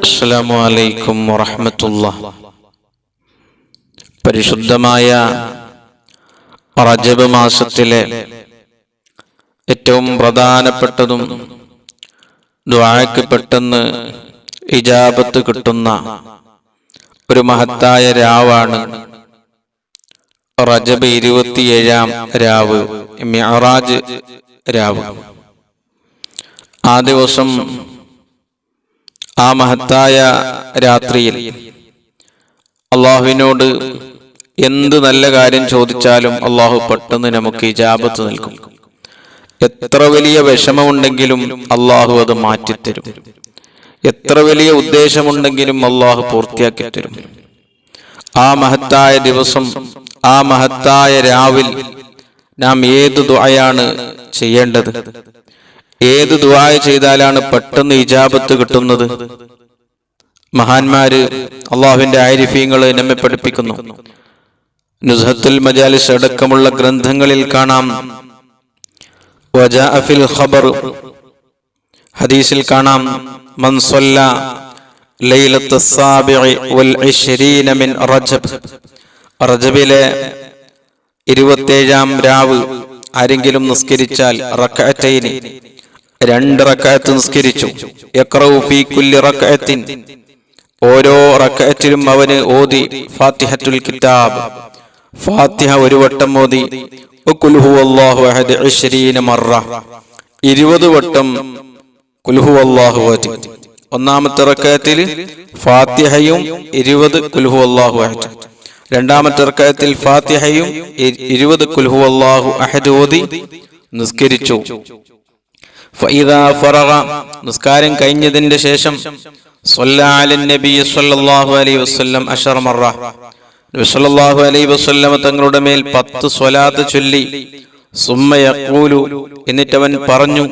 അസ്സലാമു അലൈക്കും വറഹമത്തുള്ള പരിശുദ്ധമായ റജബ് മാസത്തിലെ ഏറ്റവും പ്രധാനപ്പെട്ടതും ദ്വാഴയ്ക്ക് പെട്ടെന്ന് ഇജാബത്ത് കിട്ടുന്ന ഒരു മഹത്തായ രാവാണ് റജബ് ഇരുപത്തിയേഴാം രാവ് മിഅറാജ് രാവ്. ആ ദിവസം ആ മഹത്തായ രാത്രിയിൽ അള്ളാഹുവിനോട് എന്ത് നല്ല കാര്യം ചോദിച്ചാലും അള്ളാഹു പെട്ടെന്ന് നമുക്ക് ഇജാബത്ത് നൽകും. എത്ര വലിയ വിഷമമുണ്ടെങ്കിലും അള്ളാഹു അത് മാറ്റിത്തരും. എത്ര വലിയ ഉദ്ദേശമുണ്ടെങ്കിലും അള്ളാഹു പൂർത്തിയാക്കി തരും ആ മഹത്തായ ദിവസം ആ മഹത്തായ രാവിൽ നാം ഏത് ദുആയാണ് ചെയ്യേണ്ടത്? ഏത് ദുവായ ചെയ്താലാണ് പെട്ടെന്ന് ഇജാബത്ത് കിട്ടുന്നത്? മഹാന്മാര് അള്ളാഹുവിന്റെ ആരിഫീങ്ങൾ നമ്മെ പഠിപ്പിക്കുന്നു. നുസഹത്തുൽ മജാലിസ് അടക്കമുള്ള ഗ്രന്ഥങ്ങളിൽ കാണാം. വജാഅഫിൽ ഖബർ. ഹദീസിൽ കാണാം. മൻ സ്വല്ല ലൈലത്ത് വൽ മിൻ റജബ്. റജബിലെ ഇരുപത്തേഴാം രാവ് ആരെങ്കിലും നിസ്കരിച്ചാൽ റക്അത്തൈനി രണ്ട് റക്അത്ത് നിസ്കരിച്ചു. ഓരോ റക്അത്തിലും അവന് ഓതി ഫാത്തിഹത്തുൽ കിതാബ്. ഫാത്തിഹ ഒരു വട്ടം ഓതി. ഇരുപത് ഹുവല്ലാഹു അഹദ് 20 മറ. 20 വട്ടം ഖുൽ അള്ളാഹു ഓതി ഒന്നാമത്തെ റക്അത്തിൽ ഫാത്തിഹയും 20 ഖുൽ അള്ളാഹു അഹദ്. രണ്ടാമത്തെ റക്അത്തിൽ ഫാത്തിഹയും 20 ഖുൽ അള്ളാഹു അഹദ് ഓതി നിസ്കരിച്ചു. നിസ്കാരം കഴിഞ്ഞതിന്റെ ശേഷം നബി സല്ലല്ലാഹു അലൈഹി വസല്ലം അശറ മറ നബി സല്ലല്ലാഹു അലൈഹി വസല്ലം തങ്ങളുടെ മേൽ പത്ത് സ്വലാത്ത് ചൊല്ലി സുമ്മ യഖൂലു എന്നിട്ട് അവൻ പറഞ്ഞു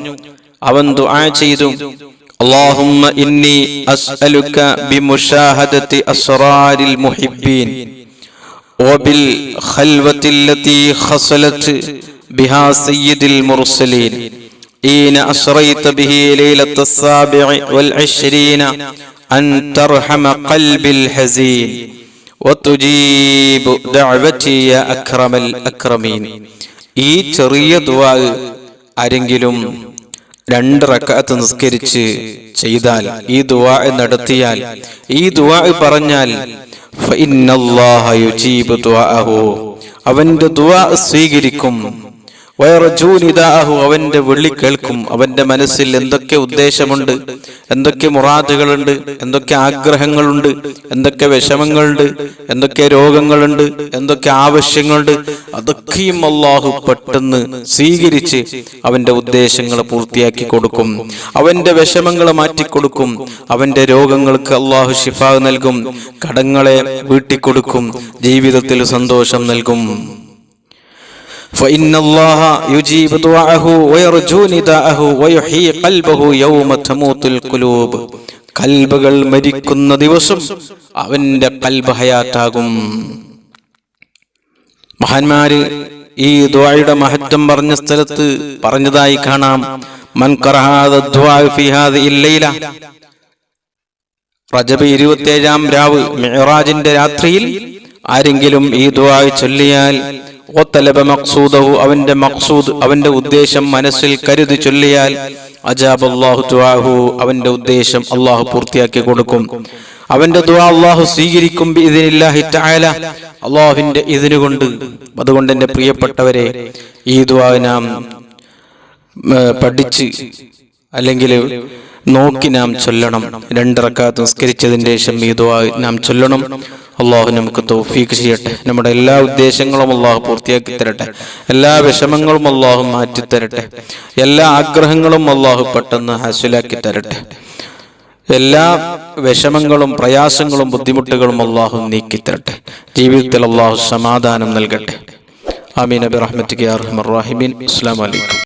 അവൻ ദുആ ചെയ്തു اللهم إني أسألك بمشاهدة أسرار المحبين وبالخلوة التي خصلت بها سيد المرسلين إن أسريت به ليلة السابع والعشرين أن ترحم قلبي الحزين وتجيب دعوتي يا أكرم الأكرمين ഈ ചെറിയ ദുവാ ആരെങ്കിലും രണ്ട് റക്കാത്ത് നിസ്കരിച്ച് ചെയ്താൽ ഈ ദുവാ നടത്തിയാൽ ഈ ദുവാ പറഞ്ഞാൽ അവന്റെ ദുവാ സ്വീകരിക്കും വയറജൂനിതാഹു അവന്റെ വിളി കേൾക്കും. അവന്റെ മനസ്സിൽ എന്തൊക്കെ ഉദ്ദേശമുണ്ട്? എന്തൊക്കെ മുറാദുകളുണ്ട്? എന്തൊക്കെ ആഗ്രഹങ്ങളുണ്ട്? എന്തൊക്കെ വിഷമങ്ങളുണ്ട്? എന്തൊക്കെ രോഗങ്ങളുണ്ട്? എന്തൊക്കെ ആവശ്യങ്ങളുണ്ട്? അതൊക്കെയും അള്ളാഹു പെട്ടെന്ന് സ്വീകരിച്ച് അവന്റെ ഉദ്ദേശങ്ങൾ പൂർത്തിയാക്കി കൊടുക്കും. അവന്റെ വിഷമങ്ങൾ മാറ്റിക്കൊടുക്കും. അവന്റെ രോഗങ്ങൾക്ക് അള്ളാഹു ഷിഫ നൽകും. കടങ്ങളെ വീട്ടിക്കൊടുക്കും. ജീവിതത്തിൽ സന്തോഷം നൽകും. فإن الله يجيب دعاءه ويرجو نداءه ويحيي قلبه يوم تموت القلوب കൽബുകൾ മരിക്കുന്ന ദിവസം അവന്റെ കൽബ് ഹയാത്താകും മഹാന്മാര് ഈ ദ്വായുടെ മഹത്വം പറഞ്ഞ സ്ഥലത്ത് പറഞ്ഞതായി കാണാം മൻ റജബ് ഇരുപത്തിയേഴാം രാവ് മെഹറാജിന്റെ രാത്രിയിൽ ആരെങ്കിലും ഈ ദ്വാ ചൊല്ലിയാൽ മഖ്സൂദഹു അവന്റെ മഖ്സൂദ് അവന്റെ ഉദ്ദേശം മനസ്സിൽ കരുതി ചൊല്ലിയാൽ അജാബ് അള്ളാഹു ദ്വാഹു അവന്റെ ഉദ്ദേശം അള്ളാഹു പൂർത്തിയാക്കി കൊടുക്കും. അവന്റെ ദുആ അള്ളാഹു സ്വീകരിക്കും അള്ളാഹുവിന്റെ ഇതിനുകൊണ്ട് അതുകൊണ്ട് എന്റെ പ്രിയപ്പെട്ടവരെ ഈ ദുആ നാം പഠിച്ച് അല്ലെങ്കിൽ നോക്കി നാം ചൊല്ലണം. രണ്ടിറക്കാത്ത നിസ്കരിച്ചതിന് ശേഷം ഈ ദുആ നാം ചൊല്ലണം. അള്ളാഹു നമുക്ക് തൗഫീക്ക് ചെയ്യട്ടെ. നമ്മുടെ എല്ലാ ഉദ്ദേശങ്ങളും അള്ളാഹു പൂർത്തിയാക്കി തരട്ടെ. എല്ലാ വിഷമങ്ങളും അള്ളാഹു മാറ്റി തരട്ടെ. എല്ലാ ആഗ്രഹങ്ങളും അള്ളാഹു പെട്ടെന്ന് ഹാസിലാക്കി തരട്ടെ. എല്ലാ വിഷമങ്ങളും പ്രയാസങ്ങളും ബുദ്ധിമുട്ടുകളും അള്ളാഹു നീക്കി തരട്ടെ. ജീവിതത്തിൽ അള്ളാഹു സമാധാനം നൽകട്ടെ. ആമീൻ. അബി റഹ്മത്ത് അസ്സാം വലൈക്കും